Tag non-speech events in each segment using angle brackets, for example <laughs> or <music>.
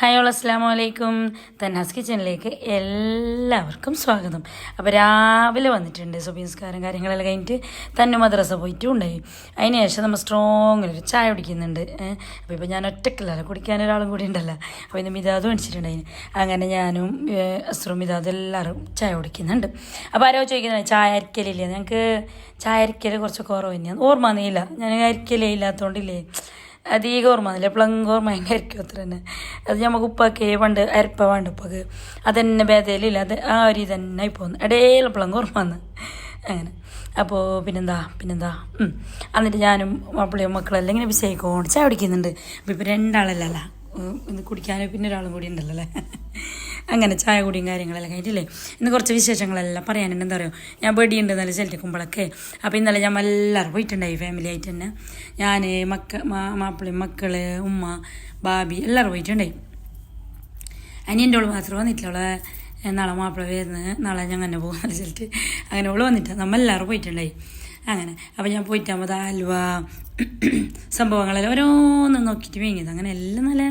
Hi all അസ്സാം വലൈക്കും തന്നാസ് കിച്ചണിലേക്ക് എല്ലാവർക്കും സ്വാഗതം. അപ്പോൾ രാവിലെ വന്നിട്ടുണ്ട് സുബിസ്കാരം കാര്യങ്ങളെല്ലാം കഴിഞ്ഞിട്ട് തന്നെ മദ്രസ പോയിട്ടും ഉണ്ടായി. അതിന് ശേഷം നമ്മൾ സ്ട്രോങ്ങിൽ ഒരു ചായ കുടിക്കുന്നുണ്ട്. അപ്പോൾ ഇപ്പോൾ ഞാൻ ഒറ്റക്കല്ലല്ലോ കുടിക്കാൻ ഒരാളും കൂടി ഉണ്ടല്ലോ. അപ്പോൾ ഇന്ന് മിതാദ് മേടിച്ചിട്ടുണ്ടായി അങ്ങനെ ഞാനും അസ്രും മിതാദും എല്ലാവരും ചായ കുടിക്കുന്നുണ്ട്. അപ്പോൾ ആരോ ചോദിക്കുന്നത് ചായ അരിക്കലില്ലേ? ഞങ്ങൾക്ക് ചായ അരിക്കൽ കുറച്ച് കുറവ് തന്നെയാണ് ഓർമ്മ നീല ഞാൻ അരിക്കലേ ഇല്ലാത്തതുകൊണ്ടില്ലേ അധികം ഓർമ്മ വന്നില്ല. പ്ലങ്ക് ഓർമ്മ ഭയങ്കരക്കും അത്ര തന്നെ. അത് നമുക്ക് ഉപ്പൊക്കെ പണ്ട് അരപ്പ വേണ്ട അത് അതന്നെ ഭേദയിലില്ല. അത് ആ ഒരു തന്നെ വന്നു ഇടയിൽ പ്ലങ്ക് ഓർമ്മ അങ്ങനെ. അപ്പോൾ പിന്നെന്താ? പിന്നെന്താ? എന്നിട്ട് ഞാനും മാപ്പിളയും മക്കളെല്ലാം ഇങ്ങനെ വിഷയിക്കോണ്ട് ചായ പിടിക്കുന്നുണ്ട് അപ്പോൾ ഇപ്പോൾ രണ്ടാളല്ലല്ല. ഇന്ന് കുടിക്കാൻ പിന്നെ ഒരാളും കൂടി ഉണ്ടല്ലോ അല്ലേ? അങ്ങനെ ചായ കുടിയും കാര്യങ്ങളെല്ലാം കഴിഞ്ഞിട്ടില്ലേ? ഇന്ന് കുറച്ച് വിശേഷങ്ങളെല്ലാം പറയാനുണ്ട് എന്താ പറയുക ഞാൻ ബെഡി ഉണ്ട് നല്ല ഇന്നലെ കുമ്പളൊക്കെ അപ്പോൾ ഇന്നലെ ഞാൻ എല്ലാവരും പോയിട്ടുണ്ടായി ഫാമിലി ആയിട്ട് തന്നെ. ഞാൻ മക്ക മാ- മാപ്പിളയും മക്കൾ ഉമ്മ ബാബി എല്ലാവരും പോയിട്ടുണ്ടായി. അനിയന്റെ ഓൾ മാത്രം വന്നിട്ടുള്ള നാളെ മാപ്പിള വരുന്നത് നാളെ ഞാൻ അങ്ങനെ പോകുന്ന അങ്ങനെ ഓൾ വന്നിട്ട് നമ്മൾ എല്ലാവരും പോയിട്ടുണ്ടായി. അങ്ങനെ. അപ്പോൾ ഞാൻ പോയിട്ടാകുമ്പോൾ ഹൽവ സംഭവങ്ങളെല്ലാം ഓരോന്നും നോക്കിയിട്ട് വേങ്ങിയത്. അങ്ങനെ എല്ലാം നല്ല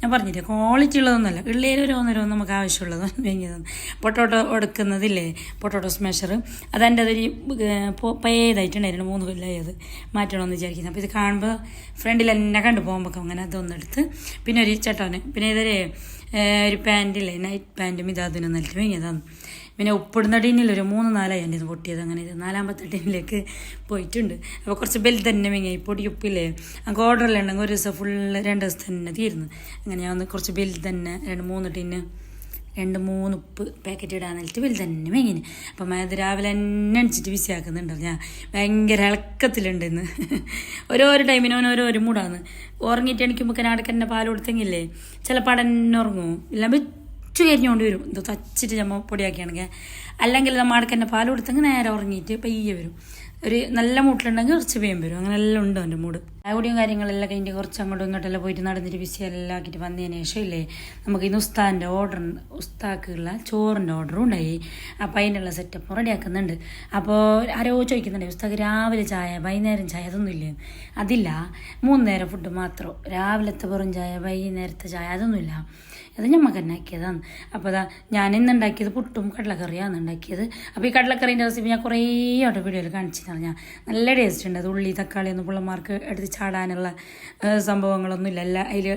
ഞാൻ പറഞ്ഞില്ലേ ക്വാളിറ്റി ഉള്ളതൊന്നുമല്ല. ഉള്ളിൽ ഓരോന്നോരോന്ന് നമുക്ക് ആവശ്യമുള്ളത് <laughs> വാങ്ങിയതാണ്. പൊട്ടോട്ടോ എടുക്കുന്നതില്ലേ പൊട്ടോട്ടോ സ്മാഷർ അതെന്റെ അതൊരു പേതായിട്ടുണ്ടായിരുന്നു മൂന്ന് കൊല്ലമായത് മാറ്റണമെന്ന് വിചാരിക്കുന്നത് അപ്പോൾ ഇത് കാണുമ്പോൾ ഫ്രണ്ടിൽ എന്നെ കണ്ടു പോകുമ്പോൾ അങ്ങനെ അതൊന്നെടുത്ത് പിന്നെ ഒരു ചട്ടാന് പിന്നെ ഇതൊരു ഒരു പാന്റില്ലേ നൈറ്റ് പാന്റും ഇതാതിനും നൽകി വാങ്ങിയതാണ്. പിന്നെ ഉപ്പിടുന്ന ടീനിൽ ഒരു മൂന്ന് നാലായി എന്റെ ഇത് പൊട്ടിയത്. അങ്ങനെ ഇത് നാലാമത്തെ ടീനിലേക്ക് പോയിട്ടുണ്ട്. അപ്പോൾ കുറച്ച് ബെൽ തന്നെ വാങ്ങി. പൊടി ഉപ്പില്ലേ അങ്ങ് ഓർഡറെല്ലാം ഉണ്ടെങ്കിൽ ഒരു ദിവസം ഫുള്ള് രണ്ട് ദിവസം തന്നെ തീരുന്നു അങ്ങനെ ഞാൻ ഒന്ന് കുറച്ച് ബെൽ തന്നെ രണ്ട് മൂന്ന് ടീന് രണ്ട് മൂന്ന് ഉപ്പ് പാക്കറ്റ് ഇടാൻ നിലച്ച് വലുത് തന്നെ വാങ്ങിന് അപ്പം അത് രാവിലെ തന്നെ അടിച്ചിട്ട് വിസിയാക്കുന്നുണ്ട് ഞാൻ ഭയങ്കര ഇളക്കത്തിലുണ്ട് ഇന്ന് ഓരോരോ ടൈമിന് ഓൻ ഓരോരോ മൂടാന്ന് ഉറങ്ങിയിട്ട് എണിക്കുമ്പോൾ കനാടക്കന്നെ പാൽ കൊടുത്തെങ്കിലേ ചിലപ്പോൾ അടന്നെ ഉറങ്ങും. ഇല്ല വെച്ചു കരിഞ്ഞുകൊണ്ട് വരും. എന്തോ തച്ചിട്ട് ചമ്മ പൊടിയാക്കിയാണെങ്കിൽ. അല്ലെങ്കിൽ നമ്മൾ അടക്ക് തന്നെ പാൽ കൊടുത്തെങ്കിൽ നേരെ ഉറങ്ങിയിട്ട് പയ്യെ വരും. ഒരു നല്ല മൂട്ടിലുണ്ടെങ്കിൽ കുറച്ച് വേഗം വരും. അങ്ങനെ എല്ലാം ഉണ്ട് എന്റെ മൂഡ് ചായകുടിയും കാര്യങ്ങളെല്ലാം കഴിഞ്ഞ് കുറച്ച് അങ്ങോട്ടും ഇങ്ങോട്ടെല്ലാം പോയിട്ട് നടന്നിട്ട് ബിസി ആക്കിയിട്ട് വന്നതിന് ശേഷം ഇല്ലേ നമുക്ക് ഇന്ന് ഉസ്താദിന്റെ ഓർഡർ ഉസ്താക്കുള്ള ചോറിന്റെ ഓർഡറും ഉണ്ടായി. അപ്പോൾ അതിനുള്ള സെറ്റപ്പ് റെഡിയാക്കുന്നുണ്ട്. അപ്പോൾ ആരോ ചോദിക്കുന്നുണ്ട് ഉസ്താക്ക് രാവിലെ ചായ വൈകുന്നേരം ചായ അതൊന്നും അതില്ല. മൂന്ന് നേരം ഫുഡ് മാത്രം. രാവിലത്തെ വെറും ചായ വൈകുന്നേരത്തെ ചായ അതൊന്നുമില്ല അത് ഞമ്മക്ക് തന്നെ ആക്കിയതാണ്. അപ്പോൾ അതാ ഞാൻ ഇന്ന് ഉണ്ടാക്കിയത് പുട്ടും കടലക്കറിയാണ് ഉണ്ടാക്കിയത്. അപ്പോൾ ഈ കടലക്കറീന്റെ റെസിപ്പി ഞാൻ കുറേ ആയിട്ട് വീഡിയോയിൽ കാണിച്ചിട്ടാണ് ഞാൻ. നല്ല ടേസ്റ്റ് ഉണ്ട്. അത് ഉള്ളി തക്കാളി ഒന്നും പിള്ളമാർക്ക് എടുത്ത് ചാടാനുള്ള സംഭവങ്ങളൊന്നും ഇല്ല എല്ലാം അതിൽ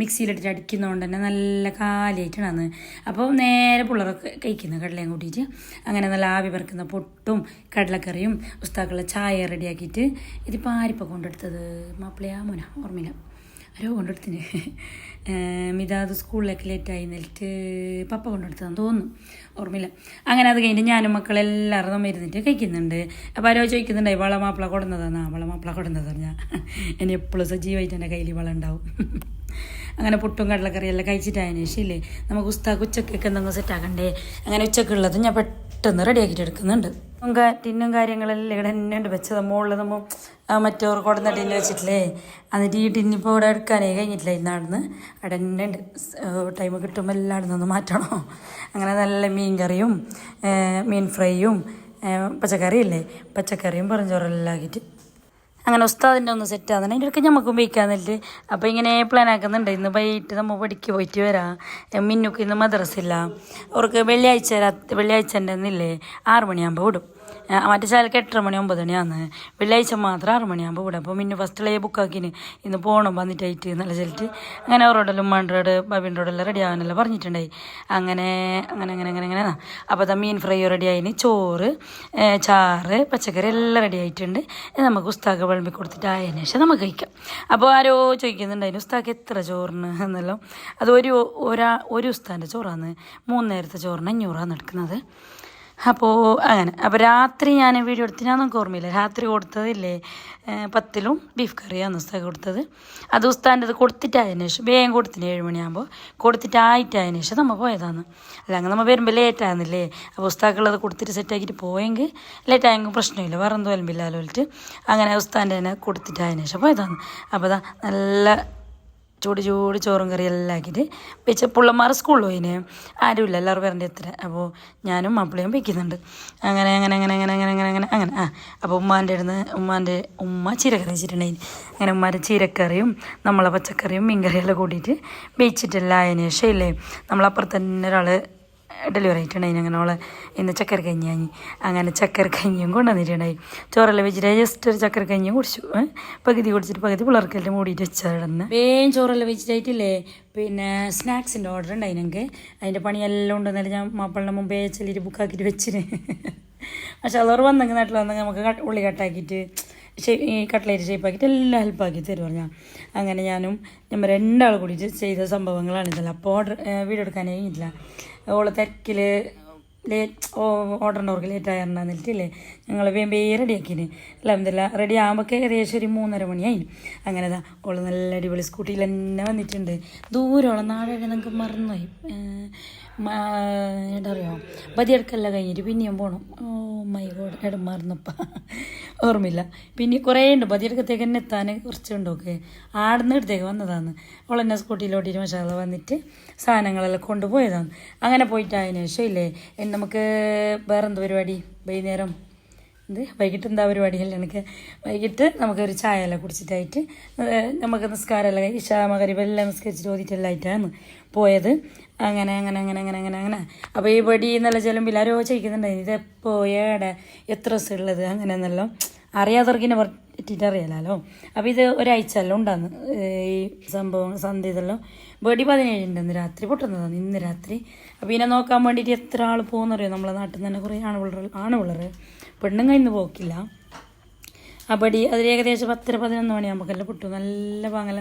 മിക്സിയിലിട്ടിട്ട് അടിക്കുന്നതുകൊണ്ട് തന്നെ നല്ല കാലിയായിട്ടാണ് അപ്പോൾ നേരെ പിള്ളേരൊക്കെ കഴിക്കുന്നത് കടലയും കൂട്ടിയിട്ട്. അങ്ങനെ നല്ല ആവി പറക്കുന്ന പൊട്ടും കടലക്കറിയും ഉസ്താക്കളുടെ ചായ റെഡിയാക്കിയിട്ട് ഇതിപ്പോൾ ആരിപ്പോൾ കൊണ്ടെടുത്തത്? മാപ്പിളയാ മോന ഓർമ്മയില്ല. ആരോ കൊണ്ടെടുത്തിന്. മിതാത് സ്കൂളിലേക്ക് ലേറ്റായി എന്നിട്ട് പപ്പ കൊണ്ടെടുത്തതെന്ന് തോന്നുന്നു. ഓർമ്മയില്ല. അങ്ങനെ അത് കഴിഞ്ഞിട്ട് ഞാനും മക്കളെല്ലാവരും ഇരുന്നിട്ട് കഴിക്കുന്നുണ്ട്. അപ്പോൾ ആരോ ചോദിക്കുന്നുണ്ടായി വള മാപ്പിള കൊടുന്നതാണ് ആ വള മാപ്പിള കൊടുന്നതാണ് ഞാൻ. ഇനി എപ്പോഴും സജീവമായിട്ട് എന്റെ കയ്യിൽ വള ഉണ്ടാവും. അങ്ങനെ പുട്ടും കടലക്കറിയെല്ലാം കഴിച്ചിട്ടായതിനു ശേഷം ഇല്ലേ നമുക്ക് ഉസ്താക്ക് ഉച്ചക്കൊക്കെ എന്തെങ്കിലും സെറ്റാക്കണ്ടേ അങ്ങനെ ഉച്ചക്കുള്ളത് ഞാൻ പെട്ടെന്ന് റെഡിയാക്കിയിട്ട് എടുക്കുന്നുണ്ട്. നമുക്ക് ടിന്നും കാര്യങ്ങളെല്ലാം ഇവിടെ തന്നെ ഉണ്ട്. വെച്ചത് മുകളിൽ നമ്മൾ മറ്റോർ കൊടുന്ന ടിന്ന് വെച്ചിട്ടില്ലേ? എന്നിട്ട് ഈ ടിന്നിപ്പോൾ ഇവിടെ എടുക്കാനേ കഴിഞ്ഞിട്ടില്ല. ഇന്നാടുന്ന് അവിടെ തന്നെ ഉണ്ട്. ടൈം കിട്ടുമ്പോൾ എല്ലായിടത്തും നിന്ന് മാറ്റണം. അങ്ങനെ നല്ല മീൻ കറിയും മീൻ ഫ്രൈയും പച്ചക്കറിയില്ലേ? പച്ചക്കറിയും പറഞ്ഞോറെല്ലാം ആക്കിയിട്ട് അങ്ങനെ ഉസ്താദിന്റെ ഒന്ന് സെറ്റ് ആകുന്നു അതിന്റെ ഇടയ്ക്ക് നമുക്ക് ഉപയോഗിക്കാന്നിട്ട് അപ്പോൾ ഇങ്ങനെ പ്ലാൻ ആക്കുന്നുണ്ട്. ഇന്ന് വൈകിട്ട് നമ്മൾ പഠിക്ക് പോയിട്ട് വരാം. മിന്നുക്ക് ഇന്ന് മദ്രസില്ല അവർക്ക് വെള്ളിയാഴ്ച രാത്രി വെള്ളിയാഴ്ചന്റെ അന്നില്ലേ ആറ് മണിയാകുമ്പോൾ വിടും. മറ്റേ ശാലക്ക് എട്ടര മണി ഒമ്പത് മണിയാന്ന് വെള്ളിയാഴ്ച മാത്രം ആറ് മണിയാകുമ്പോൾ ഇവിടെ അപ്പോൾ മിന്നു ബുക്ക് ബുക്കാക്കിന് ഇന്ന് പോകണം വന്നിട്ടായിട്ട് നല്ല ചെല്ലിട്ട് അങ്ങനെ അവരോടെല്ലാം ബബിന്റെ ബാബിന്റോടെല്ലാം റെഡി ആവാനെല്ലാം പറഞ്ഞിട്ടുണ്ടായി. അങ്ങനെ അങ്ങനെ അങ്ങനെ അങ്ങനെ അങ്ങനെ. അപ്പോൾ അതാ മീൻ ഫ്രൈ റെഡി ആയിന്. ചോറ് ചാറ് പച്ചക്കറി എല്ലാം റെഡി ആയിട്ടുണ്ട്. നമുക്ക് ഉസ്താക്ക് വിളമ്പി കൊടുത്തിട്ട് ആയതിനു ശേഷം നമുക്ക് കഴിക്കാം. അപ്പോൾ ആരോ ചോദിക്കുന്നുണ്ടായിരുന്നു ഉസ്താക്ക് എത്ര ചോറിന്? എന്നല്ലോ. അത് ഒരു ഒരാ ഒരു ഉസ്താന്റെ ചോറാണ് മൂന്ന് നേരത്തെ ചോറിന് അഞ്ഞൂറാണ് എടുക്കുന്നത് അപ്പോൾ അങ്ങനെ. അപ്പോൾ രാത്രി ഞാൻ വീഡിയോ എടുത്ത് ഞാൻ നമുക്ക് ഓർമ്മയില്ല. രാത്രി കൊടുത്തതില്ലേ പത്തിലും ബീഫ് കറിയാണ് ഉസ്താദ് കൊടുത്തത്. അത് ഉസ്താന്റെ അത് കൊടുത്തിട്ടായതിനു ശേഷം വേഗം കൊടുത്തിന് ഏഴ് മണിയാകുമ്പോൾ കൊടുത്തിട്ടായിട്ടായതിനു ശേഷം നമ്മൾ പോയതാണ്. അല്ലെങ്കിൽ നമ്മൾ വരുമ്പോൾ ലേറ്റായിരുന്നില്ലേ അപ്പോൾ ഉസ്താക്കുള്ളത് കൊടുത്തിട്ട് സെറ്റാക്കിയിട്ട് പോയെങ്കിൽ ലേറ്റായെങ്കിൽ പ്രശ്നമില്ല. വേറെ എന്തോ വലമ്പില്ലല്ലോ എന്നിട്ട് അങ്ങനെ ഉസ്താന്റെ തന്നെ കൊടുത്തിട്ടായതിനു ശേഷം പോയതാണ്. അപ്പോൾ അതാ നല്ല ചൂട് ചൂട് ചോറും കറി എല്ലാം ആക്കിയിട്ട് വെച്ച പുള്ളന്മാർ സ്കൂളിൽ പോയിന്. ആരുമില്ല എല്ലാവരും വരേണ്ട എത്ര. അപ്പോൾ ഞാനും മാപ്പിളയും വയ്ക്കുന്നുണ്ട്. അങ്ങനെ അങ്ങനെ അങ്ങനെ അങ്ങനെ അങ്ങനെ അങ്ങനെ അങ്ങനെ അങ്ങനെ. ആ അപ്പോൾ ഉമ്മാന്റെ അടുന്ന് ഉമ്മാന്റെ ഉമ്മ ചീരക്കറി വെച്ചിട്ടുണ്ടായിന്. അങ്ങനെ ഉമ്മാന്റെ ചീരക്കറിയും നമ്മളെ പച്ചക്കറിയും മീൻകറിയെല്ലാം കൂട്ടിയിട്ട് വെച്ചിട്ടില്ല അതിന് ശേഷം ഇല്ലേ നമ്മളപ്പുറത്ത് തന്നെ ഒരാൾ ഡെലിവറി ആയിട്ടുണ്ടായി അങ്ങനെ അവളെ ഇന്ന് ചക്കര കഞ്ഞി അങ്ങനെ ചക്കര കഞ്ഞിയും കൊണ്ടുവന്നിട്ടുണ്ടായി. ചോറെല്ലാം വെച്ചിട്ട് ജസ്റ്റ് ഒരു ചക്കര കഞ്ഞിയും കുടിച്ചു? പകുതി കുടിച്ചിട്ട് പകുതി പിള്ളേർക്കെല്ലാം മൂടിയിട്ട് വെച്ചതാണ് വേഗം ചോറെല്ലാം വെച്ചിട്ടായിട്ടില്ലേ? പിന്നെ സ്നാക്സിന്റെ ഓർഡർ ഉണ്ടായി ഞങ്ങൾക്ക് അതിന്റെ പണിയെല്ലാം ഉണ്ടെന്നാലും ഞാൻ മാപ്പിളിന്റെ മുമ്പേ ചെല്ലിട്ട് ബുക്കാക്കിയിട്ട് വെച്ചിന്. <laughs> പക്ഷെ അതോർ വന്നെങ്കിൽ നാട്ടിൽ വന്നെങ്കിൽ നമുക്ക് ഉള്ളി കട്ടാക്കിയിട്ട് ഈ കട്ട്ലേറ്റ് ഷേപ്പാക്കിയിട്ട് എല്ലാം ഹെൽപ്പാക്കി തരുമോ ഞാൻ. അങ്ങനെ ഞാനും നമ്മൾ രണ്ടാൾ കൂടി ചെയ്ത സംഭവങ്ങളാണ് ഇതെല്ലാം. അപ്പോൾ ഓർഡർ വീഡിയോ എടുക്കാൻ കഴിഞ്ഞിട്ടില്ല. ഓളെ തിരക്കിൽ ലേറ്റ് ഓർഡറിന്റെ ലേറ്റ് ആയിരുന്നിട്ടില്ലേ ഞങ്ങൾ വേമ്പേ റെഡിയാക്കിന്. അല്ല റെഡി ആകുമ്പോൾ ഏകദേശം ഒരു മൂന്നര മണിയായി. അങ്ങനെ ഇതാ ഓൾ നല്ല അടിപൊളി സ്കൂട്ടിയിൽ തന്നെ വന്നിട്ടുണ്ട്. ദൂരമുള്ള നാടകം നമുക്ക് മറന്നുപോയി. എന്താ പറയുക ബതിയെടുക്കല്ല കഴിഞ്ഞിട്ട് പിന്നെയും പോകണം ഓ മൈ ഗോഡ് എടം മറന്നപ്പ. ഓർമ്മയില്ല. പിന്നെ കുറേ ഉണ്ട്. പതിയെടുക്കത്തേക്ക് തന്നെ എത്താൻ കുറച്ചുണ്ടോക്ക് ആടുന്ന ഇടത്തേക്ക് വന്നതാണ്. അവളെന്നെ സ്കൂട്ടിയിലോട്ടിട്ട് മഷാല വന്നിട്ട് സാധനങ്ങളെല്ലാം കൊണ്ടുപോയതാണ്. അങ്ങനെ പോയിട്ട് ശേഷം ഇല്ലേ നമുക്ക് വേറെന്ത് പരിപാടി? വൈകുന്നേരം എന്ത്? വൈകിട്ട് എന്താ പരിപാടി അല്ല എനിക്ക്? വൈകിട്ട് നമുക്കൊരു ചായ എല്ലാം കുടിച്ചിട്ടായിട്ട് നമുക്ക് നിസ്കാരമല്ല ഇഷാ മകരിബ് എല്ലാം നിസ്കരിച്ചിട്ട് ഓതിട്ടെല്ലാം ആയിട്ടാണ് പോയത്. അങ്ങനെ അങ്ങനെ അങ്ങനെ അങ്ങനെ അങ്ങനെ അങ്ങനെ. അപ്പോൾ ഈ പടി എന്നുള്ള ചെല്ലുമ്പോൾ ആരോ ചോദിക്കുന്നുണ്ടായിരുന്നു ഇതെപ്പോ ഏടെ എത്ര ദിവസം ഉള്ളത്? അങ്ങനെ എന്നെല്ലാം അറിയാത്തവർക്കിനെ പറ്റിയിട്ട് അറിയാലോ. അപ്പോൾ ഇത് ഒരാഴ്ച എല്ലാം ഉണ്ടാന്ന് ഈ സംഭവം സന്ധ്യ ഇതെല്ലാം വെടി പതിനേഴിന്റെ അന്ന് രാത്രി പൊട്ടുന്നതാണ് ഇന്ന് രാത്രി. അപ്പോൾ ഇതിനെ നോക്കാൻ വേണ്ടിയിട്ട് എത്ര ആൾ പോകുന്നറിയോ നമ്മളെ നാട്ടിൽ നിന്ന് തന്നെ കുറേ ആണുള്ള ആണുപിള്ളർ പെണ്ണുങ്ങൾ കഴിഞ്ഞ് പോക്കില്ല. അപ്പടി അതിൽ ഏകദേശം പത്തര പതിനൊന്ന് മണിയാകുമ്പോഴെല്ലാം പൊട്ടു. നല്ല പാങ്ങല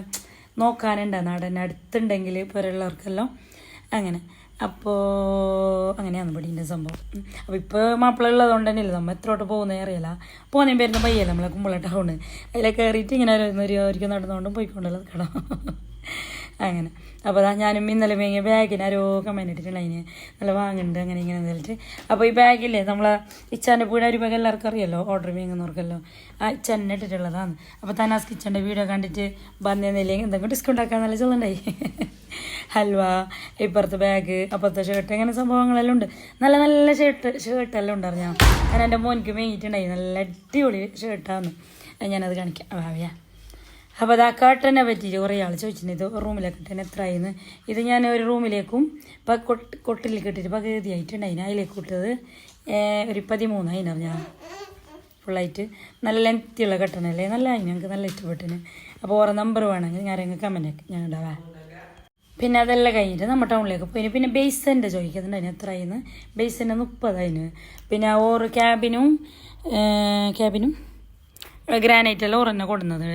നോക്കാനുണ്ട് നാടൻ അടുത്തുണ്ടെങ്കിൽ പുരയുള്ളവർക്കെല്ലാം അങ്ങനെ. അപ്പോൾ അങ്ങനെയാണ് പടീന്റെ സംഭവം. അപ്പോൾ ഇപ്പോൾ മാപ്പിള ഉള്ളതുകൊണ്ട് തന്നെയല്ലേ നമ്മൾ എത്രോട്ട് പോകുന്നേ അറിയില്ല. പോകുന്നതിന് പേരുന്ന പയ്യല്ല നമ്മളെ കുമ്പള ടൗണ്. അതിലെ കയറിയിട്ട് ഇങ്ങനെ ഒരു ഒരിക്കൽ നടന്നുകൊണ്ടും പോയിക്കൊണ്ടല്ലോ കട <laughs> അങ്ങനെ. അപ്പോൾ അതാ ഞാനും ഇന്നലെ മേങ്ങിയ ബാഗിന് ആരോ രോഗം ഇട്ടിട്ടുണ്ട് അതിന് നല്ല വാങ്ങുന്നുണ്ട് അങ്ങനെ ഇങ്ങനെ എന്നിട്ട് അപ്പോൾ ഈ ബാഗില്ലേ നമ്മളെ ഇച്ചാന്റെ പൂടെ ഒരു ബാഗ് എല്ലാവർക്കും അറിയാലോ ഓർഡർ വേങ്ങുന്നവർക്കല്ലോ. ആ ഇച്ചാൻ ഇട്ടിട്ടുള്ളതാണ്. അപ്പോൾ തനാസ് കിച്ചന്റെ വീഡിയോ കണ്ടിട്ട് വന്നില്ലെങ്കിൽ എന്തെങ്കിലും ഡിസ്കൗണ്ട് ആക്കാൻ നല്ല ചെല്ലുണ്ടായി ഹൽവ ഇപ്പുറത്തെ ബാഗ് അപ്പുറത്തെ ഷർട്ട് അങ്ങനെ സംഭവങ്ങളെല്ലാം ഉണ്ട്. നല്ല നല്ല ഷർട്ട് ഷർട്ടെല്ലാം ഉണ്ടായിരുന്നു. ഞാൻ ഞാൻ എന്റെ മോനിക്ക് മേങ്ങിയിട്ടുണ്ടായി നല്ല അടിപൊളി ഷർട്ടാണ് ഞാനത് കാണിക്കാം. ഭാവിയാ അപ്പോൾ അത് ആ കേട്ടനെ പറ്റിയിട്ട് കുറേ ആൾ ചോദിച്ചിട്ടുണ്ട്. ഇത് റൂമിലെ കർട്ടൻ എത്രയെന്ന് ഇത് ഞാൻ ഒരു റൂമിലേക്കും ഇപ്പം കൊട്ട് കൊട്ടിലേക്ക് ഇട്ടിട്ട് ഇപ്പം ആയിട്ടുണ്ടായിന് അതിലേക്ക് ഇട്ടത് ഒരു പതിമൂന്നായിനാണ് ഞാൻ ഫുള്ളായിട്ട് നല്ല ലെങ്ത്തിയുള്ള കട്ടനല്ലേ നല്ല ഞങ്ങൾക്ക് നല്ല ഇഷ്ടപ്പെട്ടിന് അപ്പോൾ ഓരോ നമ്പർ വേണമെങ്കിൽ ഞാൻ ആരെങ്കിലും കമന്റ് ഞാൻ ഉണ്ടാവാം പിന്നെ അതെല്ലാം കഴിഞ്ഞിട്ട് നമ്മുടെ ടൗണിലേക്ക് പോയി. പിന്നെ ബേസിന്റെ ചോദിക്കുന്നുണ്ട് അതിന് എത്ര ആയിന്ന് ബേസിന്റെ മുപ്പതായിന് പിന്നെ ഓരോ ക്യാബിനും ക്യാബിനും ഗ്രാനൈറ്റ് എല്ലാം ഓറന്നെ കൊടുന്നത്.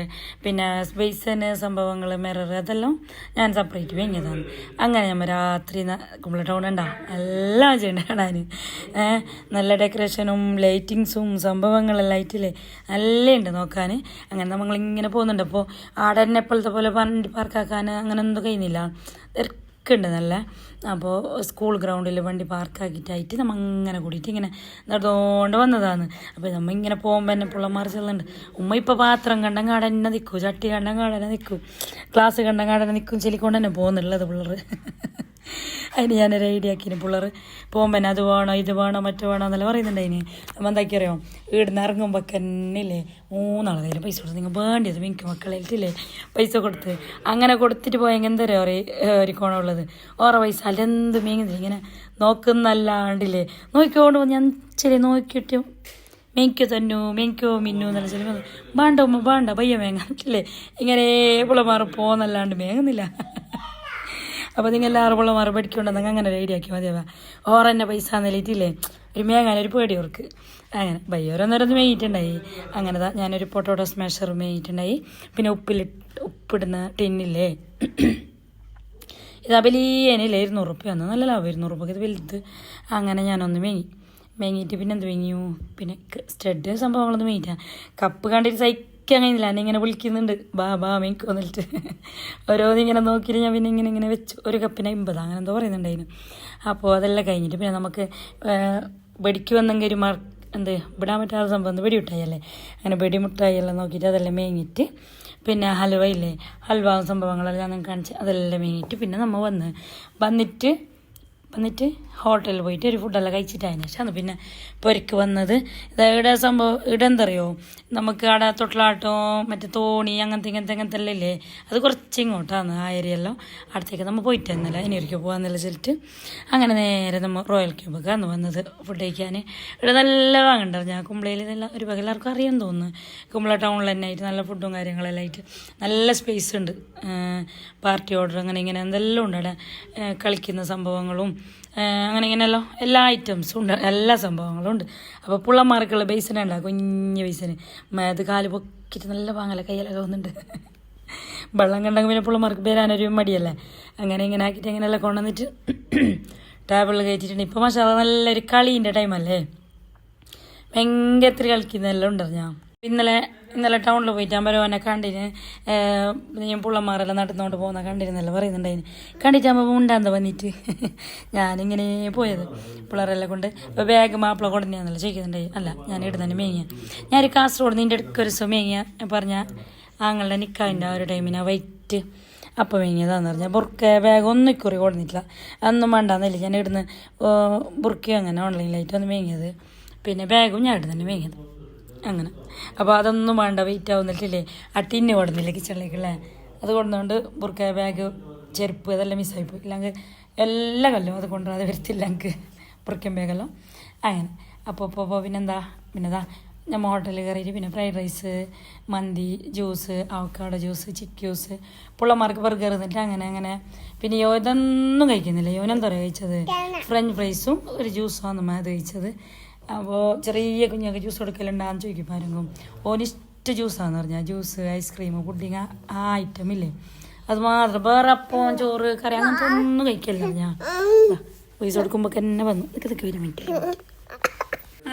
പിന്നെ ബേസിന് സംഭവങ്ങൾ മിറർ അതെല്ലാം ഞാൻ സെപ്പറേറ്റ് വാങ്ങിയതാണ്. അങ്ങനെ നമ്മൾ രാത്രി കുമ്പള ടൗൺ ഉണ്ടാവും എല്ലാം ചെയ്യണ്ടാണ് നല്ല ഡെക്കറേഷനും ലൈറ്റിങ്സും സംഭവങ്ങളെല്ലാം ആയിട്ടില്ലേ നല്ല ഉണ്ട് നോക്കാൻ അങ്ങനെ നമ്മളിങ്ങനെ പോകുന്നുണ്ട് അപ്പോൾ ആടെ തന്നെ എപ്പോഴത്തെ പോലെ പാർക്കാക്കാൻ അങ്ങനെ ഒന്നും കഴിയുന്നില്ല. തിരക്കുണ്ട് നല്ല. അപ്പോൾ സ്കൂൾ ഗ്രൗണ്ടിൽ വണ്ടി പാർക്കാക്കിയിട്ടായിട്ട് നമ്മൾ അങ്ങനെ കൂടിയിട്ട് ഇങ്ങനെ നടന്നുകൊണ്ട് വന്നതാണ്. അപ്പോൾ നമ്മൾ ഇങ്ങനെ പോകുമ്പോൾ തന്നെ പിള്ളമാർ ചെല്ലുന്നുണ്ട്. ഉമ്മ ഇപ്പോൾ പാത്രം കണ്ടാൽ കാടന്നെ നിൽക്കും ചട്ടി കണ്ടാൽ കാടന്നെ നിൽക്കും ക്ലാസ് കണ്ടാൽ കാടന്നെ നിൽക്കും ചെല്ലിക്കൊണ്ട് തന്നെ പോകുന്നുള്ളത് പിള്ളേർ അതിന് ഞാനൊരു ഐഡിയ ആക്കിന് പിള്ളേർ പോകുമ്പോൾ അത് വേണോ ഇത് വേണോ മറ്റു വേണോ എന്നല്ല പറയുന്നുണ്ട് അതിന് നമ്മൾ എന്താക്കി അറിയാം ഇവിടുന്ന് ഇറങ്ങുമ്പോൾ തന്നെയില്ലേ മൂന്നാളെ കയ്യിൽ പൈസ കൊടുത്ത് നിങ്ങൾ വേണ്ടിയത് മിക്ക മക്കളായിട്ടില്ലേ പൈസ കൊടുത്ത്. അങ്ങനെ കൊടുത്തിട്ട് പോയെങ്കിൽ എന്താ ഒരു ഒരു കോണമുള്ളത് ഓറ പൈസ അല്ലെന്ത് മീങ്ങുന്നില്ല ഇങ്ങനെ നോക്കുന്നല്ലാണ്ടില്ലേ. നോക്കിക്കൊണ്ട് ഞാൻ ചെറിയ നോക്കിയിട്ട് മേയ്ക്കോ തന്നു മേയ്ക്കോ മിന്നു എന്നല്ല ചെറിയ വേണ്ട ഉമ്മ വേണ്ട പയ്യ മേങ്ങാട്ടില്ലേ ഇങ്ങനെ പിള്ളമാർ പോകുന്നല്ലാണ്ട് മേങ്ങുന്നില്ല. അപ്പോൾ നിങ്ങൾ എല്ലാവരും പിള്ളമാർ നിങ്ങൾ അങ്ങനെ റെഡി ആക്കി മതിയാവാ ഓറന്നെ പൈസ നിലയിട്ടില്ലേ ഒരു മേങ്ങാൻ ഒരു പേടി ഓർക്ക് അങ്ങനെ ബയ്യോരോന്നേരം മേയിട്ടുണ്ടായി അങ്ങനെ ഞാനൊരു പൊട്ടോട്ടോ സ്മാഷർ മേയിട്ടുണ്ടായി പിന്നെ ഉപ്പിലിട്ട് ഉപ്പിടുന്ന ടിന്നില്ലേ? ഇത് അബലീയനില്ലേ ഇരുന്നൂറ് റുപ്യ വന്നു. നല്ല ലാഭം ഇരുന്നൂറ് റുപ്യക്ക് ഇത് വലുത്. അങ്ങനെ ഞാനൊന്ന് മേങ്ങി. മേങ്ങിയിട്ട് പിന്നെ എന്ത് മേങ്ങിയോ? പിന്നെ സ്റ്റഡ് സംഭവങ്ങളൊന്നും മേയിറ്റാ കപ്പ് കണ്ടിട്ട് സഹിക്കാൻ കഴിയുന്നില്ല ഇങ്ങനെ വിളിക്കുന്നുണ്ട്. ബാ ബാ വന്നിട്ട്. ഓരോന്ന് ഓരോന്നിങ്ങനെ നോക്കിയിട്ട് ഞാൻ പിന്നെ ഇങ്ങനെ ഇങ്ങനെ വെച്ചു. ഒരു കപ്പിന് അമ്പത് അങ്ങനെ എന്തോ പറയുന്നുണ്ടായിരുന്നു. അപ്പോൾ അതെല്ലാം കഴിഞ്ഞിട്ട് പിന്നെ നമുക്ക് വെടിക്ക് വന്നെങ്കിൽ ഒരു മാർ എന്ത് വിടാൻ പറ്റാത്ത സംഭവം വെടി മിഠായി അങ്ങനെ വെടി മിഠായി എല്ലാം നോക്കിയിട്ട് അതെല്ലാം മേങ്ങിയിട്ട് പിന്നെ ഹൽവ ഇല്ലേ ഹൽവ സംഭവങ്ങളെല്ലാം ഞാൻ കാണിച്ച് അതെല്ലാം മേങ്ങിയിട്ട് പിന്നെ നമ്മൾ വന്ന്. വന്നിട്ട് വന്നിട്ട് ഹോട്ടലിൽ പോയിട്ട് ഒരു ഫുഡെല്ലാം കഴിച്ചിട്ട് അതിന് ശേഷമാണ് പിന്നെ പൊരക്ക് വന്നത്. ഇത് സംഭവം? ഇവിടെ എന്തറിയോ? നമുക്ക് അവിടെ തൊട്ടിലാട്ടോ മറ്റേ തോണി അങ്ങനത്തെ ഇങ്ങനത്തെ അങ്ങനത്തെ എല്ലാം ഇല്ലേ? അത് കുറച്ച് ഇങ്ങോട്ടാണ് ആ ഏരിയ എല്ലാം. അടുത്തേക്ക് നമ്മൾ പോയിട്ട് തന്നില്ല ഇനി ഒരിക്കൽ പോകാമെന്നുള്ള വെച്ചിട്ട് അങ്ങനെ നേരെ നമ്മൾ റോയൽ ക്യൂബൊക്കെയാണ് വന്നത് ഫുഡ് കഴിക്കാൻ. ഇവിടെ നല്ല വാങ്ങണ്ടാവും ഞാൻ കുമ്പളയിൽ ഇതെല്ലാം ഒരു പകൽ എല്ലാവർക്കും അറിയാൻ തോന്നുന്നു. കുമ്പള ടൗണിൽ തന്നെ ആയിട്ട് നല്ല ഫുഡും കാര്യങ്ങളെല്ലാം ആയിട്ട് നല്ല സ്പേസ് ഉണ്ട്. പാർട്ടി ഓർഡർ അങ്ങനെ ഇങ്ങനെ എന്തെല്ലാം ഉണ്ട് അവിടെ. കളിക്കുന്ന സംഭവങ്ങളും അങ്ങനെ ഇങ്ങനെയല്ലോ. എല്ലാ ഐറ്റംസും ഉണ്ട്. എല്ലാ സംഭവങ്ങളും ഉണ്ട്. അപ്പോൾ പുള്ളന്മാർക്കുള്ള ബേസിനെ ഉണ്ടാകും കുഞ്ഞ് ബേസിന് അത് കാൽ പൊക്കിയിട്ട് നല്ല വാങ്ങല കയ്യിലൊക്കെ വന്നിട്ടുണ്ട് വെള്ളം കണ്ടെങ്കിൽ പിന്നെ പുള്ളന്മാർക്ക് വരാനൊരു മടിയല്ലേ? അങ്ങനെ ഇങ്ങനെ ആക്കിയിട്ട് ഇങ്ങനെയെല്ലാം കൊണ്ടുവന്നിട്ട് ടേബിളിൽ കയറ്റിയിട്ടുണ്ട്. ഇപ്പോൾ മസാല നല്ലൊരു കളീന്റെ ടൈമല്ലേ ഭയങ്കരത്തിൽ കളിക്കുന്നതെല്ലാം ഉണ്ട് ഞാൻ. ഇന്നലെ ഇന്നലെ ടൗണിൽ പോയിട്ട് അമ്പലവനെ കണ്ടിന് ഞാൻ പുള്ളന്മാരെല്ലാം നടന്നുകൊണ്ട് പോകുന്ന കണ്ടിരുന്നല്ലോ പറയുന്നുണ്ടായിന്. കണ്ടിട്ടാകുമ്പോൾ ഉണ്ടാന്ന് വന്നിട്ട്? <laughs> ഞാനിങ്ങനെ പോയത്. പിള്ളേരെല്ലാം കൊണ്ട് ഇപ്പോൾ ബാഗ് മാപ്പിള കൊണ്ടുതന്നെയാണല്ലോ ചോദിക്കുന്നുണ്ടായി. അല്ല ഞാൻ ഇടുന്നതിന് മേങ്ങിയ. ഞാൻ കാസർഗോഡ് നിന്റെ അടുക്ക ഒരു ദിവസം മേങ്ങിയ. പറഞ്ഞ ആങ്ങളുടെ നിക്കാവിന്റെ ആ ഒരു ടൈമിന് വൈറ്റ് അപ്പം മേങ്ങിയതാന്ന് പറഞ്ഞാൽ ബുർക്ക ബാഗ് ഒന്നും ഇക്കുറി കൊടുന്നിട്ടില്ല അതൊന്നും വേണ്ടാന്നില്ല ഞാൻ ഇവിടുന്ന് ബുർക്കയും അങ്ങനെ ഓൺലൈനിലായിട്ട് ഒന്ന് മേങ്ങിയത്. പിന്നെ ബാഗും ഞാൻ ഇടുന്നതിന് തന്നെ അങ്ങനെ. അപ്പോൾ അതൊന്നും വേണ്ട വെയിറ്റ് ആവുന്നിട്ടില്ലേ ആ ടിന്ന് കൊടുന്നില്ല കിച്ചണിലേക്കല്ലേ അത് കൊണ്ടുകൊണ്ട് ബുർക്ക ബാഗ് ചെരുപ്പ് അതെല്ലാം മിസ്സായിപ്പോയി ഇല്ലെങ്കിൽ എല്ലാ കല്ലും അത് കൊണ്ടുവരാതെ വരത്തില്ല എനിക്ക് ബുർക്കൻ ബാഗെല്ലാം അങ്ങനെ. അപ്പോൾ ഇപ്പോൾ ഇപ്പോൾ പിന്നെന്താ? പിന്നെന്താ നമ്മൾ ഹോട്ടലിൽ കയറിയിട്ട് പിന്നെ ഫ്രൈഡ് റൈസ് മന്തി ജ്യൂസ് അവക്കാട ജ്യൂസ് ചിക്ക് ജ്യൂസ് പുള്ളമാർക്ക് ബർഗർ എന്നിട്ട് അങ്ങനെ അങ്ങനെ. പിന്നെ യോ ഇതൊന്നും കഴിക്കുന്നില്ല. യോനെന്താ പറയുക കഴിച്ചത്? ഫ്രഞ്ച് ഫ്രൈസും ഒരു ജ്യൂസും നമ്മൾ അത് കഴിച്ചത്. അപ്പോൾ ചെറിയ കുഞ്ഞൊക്കെ ജ്യൂസ് കൊടുക്കലുണ്ടാന്ന് ചോദിക്കും ആരെങ്കിലും ഓനിഷ്ട ജ്യൂസാന്ന് പറഞ്ഞാൽ ജ്യൂസ് ഐസ്ക്രീം പുഡിങ് ആ ഐറ്റം ഇല്ലേ? അത് മാത്രം. വേറെ അപ്പം ചോറ് കറി അങ്ങനത്തെ ഒന്നും കഴിക്കലില്ല ഞാൻ പൈസ കൊടുക്കുമ്പോൾ തന്നെ വന്നു. ഇതൊക്കെ ഇതൊക്കെ വരും മിനിറ്റ്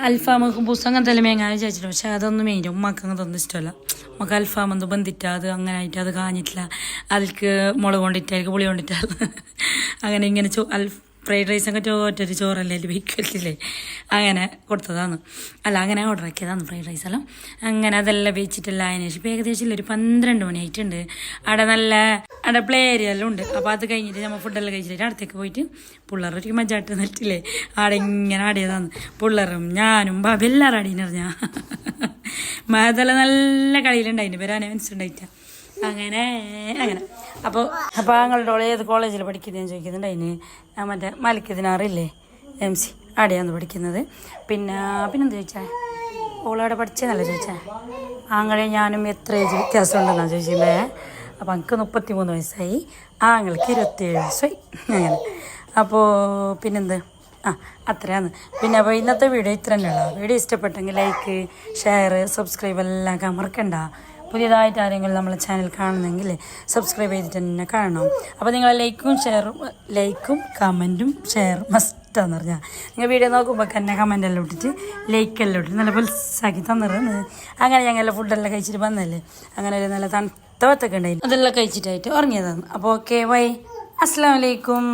അൽഫാം ബൂസ് അങ്ങനത്തെ എല്ലാം മേങ്ങാൻ വിചാരിച്ചിട്ട് പക്ഷെ അതൊന്നും മേങ്ങില്ല ഉമ്മക്ക് അങ്ങനെ ഒന്നും ഇഷ്ടമല്ല. നമുക്ക് അൽഫാം ഒന്ന് ബന്ധിട്ട് അത് അങ്ങനെ ആയിട്ട് അത് കാഞ്ഞിട്ടില്ല. അതിൽക്ക് മുളക് കൊണ്ടിട്ട് അതിൽക്ക് പുളി കൊണ്ടിട്ട്. <laughs> അങ്ങനെ ഇങ്ങനെ ചോ അൽഫ് ഫ്രൈഡ് റൈസ് ഒക്കെ ചോറ്റൊരു ചോറല്ലേ വെക്കത്തില്ലേ അങ്ങനെ കൊടുത്തതാണ്. അല്ല അങ്ങനെ ഓർഡർ ആക്കിയതാണ് ഫ്രൈഡ് റൈസ് എല്ലാം. അങ്ങനെ അതെല്ലാം വെച്ചിട്ടെല്ലാം അതിന് ശേഷം ഏകദേശം ഏകദേശം ഒരു പന്ത്രണ്ട് മണി ആയിട്ടുണ്ട് അവിടെ നല്ല അവിടെ പ്ലേ ഏരിയ എല്ലാം ഉണ്ട്. അപ്പോൾ അത് കഴിഞ്ഞിട്ട് നമ്മൾ ഫുഡെല്ലാം കഴിച്ചിട്ട് അടുത്തേക്ക് പോയിട്ട് പിള്ളേർ ഒരു മജാട്ട് നിന്നിട്ടില്ലേ? ആടെ ഇങ്ങനെ ആടിയതാണ്. പിള്ളേരും ഞാനും ബാബ എല്ലാവരും ആടീനറിഞ്ഞാ മാതല നല്ല കളിയിലുണ്ടായിന് വരാനേ മനസ്സിലുണ്ടായിട്ട അങ്ങനെ അങ്ങനെ. അപ്പോൾ അപ്പോൾ ഞങ്ങളുടെ ഓളെ ഏത് കോളേജിൽ പഠിക്കുന്നതെന്ന് ചോദിക്കുന്നുണ്ട് അതിന്. ഞാൻ മറ്റേ മലക്കിതിനാറില്ലേ എം സി അവിടെയാണ് പഠിക്കുന്നത്. പിന്നെ പിന്നെന്താ ചോദിച്ചാൽ ഓളവിടെ പഠിച്ചതെന്നല്ല ചോദിച്ചാ? ആങ്ങളെ ഞാനും എത്ര ഏജ് വ്യത്യാസം ഉണ്ടെന്നാണ് ചോദിച്ചില്ലേ അപ്പോൾ എനിക്ക് മുപ്പത്തി മൂന്ന് വയസ്സായി. ആങ്ങൾക്ക് ഇരുപത്തിയേഴ് വയസ്സായി. അങ്ങനെ. അപ്പോൾ പിന്നെന്ത്? ആ അത്രയാണ്. പിന്നെ അപ്പോൾ ഇന്നത്തെ വീഡിയോ ഇത്ര തന്നെയുള്ളൂ വീഡിയോ ഇഷ്ടപ്പെട്ടെങ്കിൽ ലൈക്ക് ഷെയർ സബ്സ്ക്രൈബ് എല്ലാം മറക്കണ്ട. പുതിയതായിട്ട് ആരെങ്കിലും നമ്മളെ ചാനൽ കാണുന്നെങ്കിൽ സബ്സ്ക്രൈബ് ചെയ്തിട്ട് തന്നെ കാണണം. അപ്പോൾ നിങ്ങൾ ലൈക്കും ഷെയറും ലൈക്കും കമന്റും ഷെയറും മസ്റ്റാന്ന് പറഞ്ഞാൽ നിങ്ങൾ വീഡിയോ നോക്കുമ്പോൾ തന്നെ കമന്റ് ഇട്ടിട്ട് ലൈക്ക് എല്ലാം ഇട്ടിട്ട് നല്ല പുൽസാക്കി തന്നിരുന്നത് അങ്ങനെ ഞങ്ങൾ ഫുഡെല്ലാം കഴിച്ചിട്ട് വന്നല്ലേ അങ്ങനെ ഒരു നല്ല തണുത്ത വത്തൊക്കെ ഉണ്ടായിരുന്നു അതെല്ലാം കഴിച്ചിട്ടായിട്ട് ഉറങ്ങിയതാണ്. അപ്പോൾ ഓക്കെ വൈ അസ്സാം വലൈക്കും